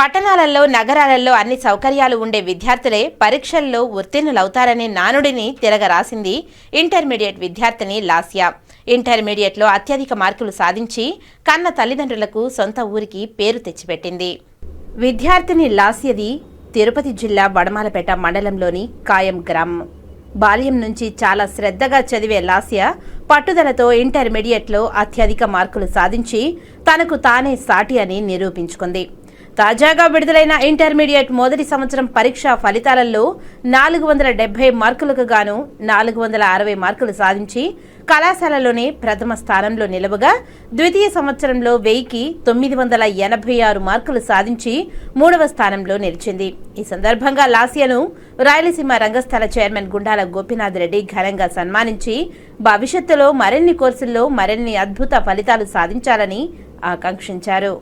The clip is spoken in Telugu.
పట్టణాలలో నగరాలలో అన్ని సౌకర్యాలు ఉండే విద్యార్థులే పరీక్షల్లో ఉత్తీర్ణులవుతారనే నానుడిని తిరగరాసింది ఇంటర్మీడియట్ విద్యార్థిని లాస్యా. ఇంటర్మీడియట్లో అత్యధిక మార్కులు సాధించి కన్న తల్లిదండ్రులకు సొంత ఊరికి పేరు తెచ్చిపెట్టింది. విద్యార్థిని లాస్యది తిరుపతి జిల్లా వడమాలపేట మండలంలోని కాయం గ్రామం. బాల్యం నుంచి చాలా శ్రద్ధగా చదివే లాస్య పట్టుదలతో ఇంటర్మీడియట్లో అత్యధిక మార్కులు సాధించి తనకు తానే సాటి అని నిరూపించుకుంది. తాజాగా విడుదలైన ఇంటర్మీడియట్ మొదటి సంవత్సరం పరీక్షా ఫలితాలలో నాలుగు వందల డెబ్బై మార్కులకు గాను నాలుగు వందల అరవై మార్కులు సాధించి కళాశాలలోనే ప్రథమ స్థానంలో నిలవగా ద్వితీయ సంవత్సరంలో వెయ్యికి తొమ్మిది వందల ఎనభై ఆరు మార్కులు సాధించి మూడవ స్థానంలో నిలిచింది. ఈ సందర్భంగా లాసియాను రాయలసీమ రంగస్థల చైర్మన్ గుండాల గోపీనాథ్ రెడ్డి ఘనంగా సన్మానించి భవిష్యత్తులో మరిన్ని కోర్సుల్లో మరిన్ని అద్భుత ఫలితాలు సాధించాలని ఆకాంక్షించారు.